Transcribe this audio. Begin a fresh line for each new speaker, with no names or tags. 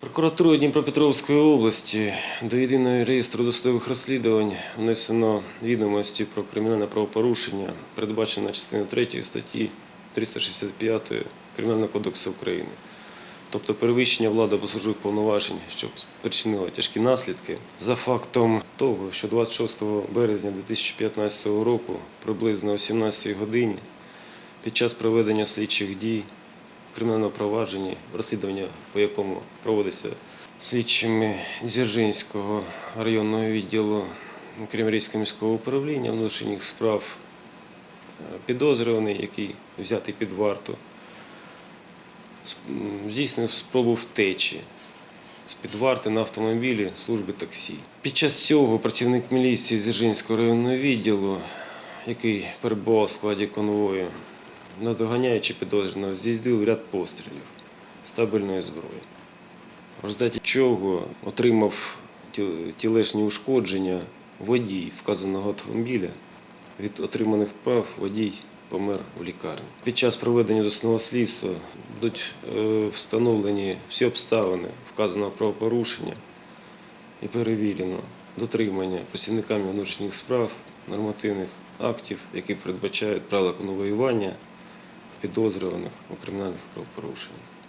Прокуратурою Дніпропетровської області до єдиного реєстру досудових розслідувань внесено відомості про кримінальне правопорушення, передбачене частиною 3 статті 365 Кримінального кодексу України. Тобто перевищення влади або службових повноважень, що спричинило тяжкі наслідки, за фактом того, що 26 березня 2015 року приблизно о 17 годині під час проведення слідчих дій кримінальному провадженні, розслідування по якому проводиться слідчими Дзержинського районного відділу Кремерійського міського управління внутрішніх справ е, підозрюваний, який взятий під варту, здійснив спробу втечі з-під варти на автомобілі служби таксі. Під час цього працівник міліції Дзержинського районного відділу, який перебував в складі конвою, наздоганяючи підозрюваного, здійснив ряд пострілів з табельної зброї. В результаті чого отримав тіл- тілесні ушкодження водій вказаного автомобіля. Від отриманих вправ водій помер у лікарні. Під час проведення досудового слідства будуть е, встановлені всі обставини вказаного правопорушення і перевірено дотримання працівниками внутрішніх справ нормативних актів, які передбачають правила конвоювання підозрюваних у кримінальних правопорушеннях.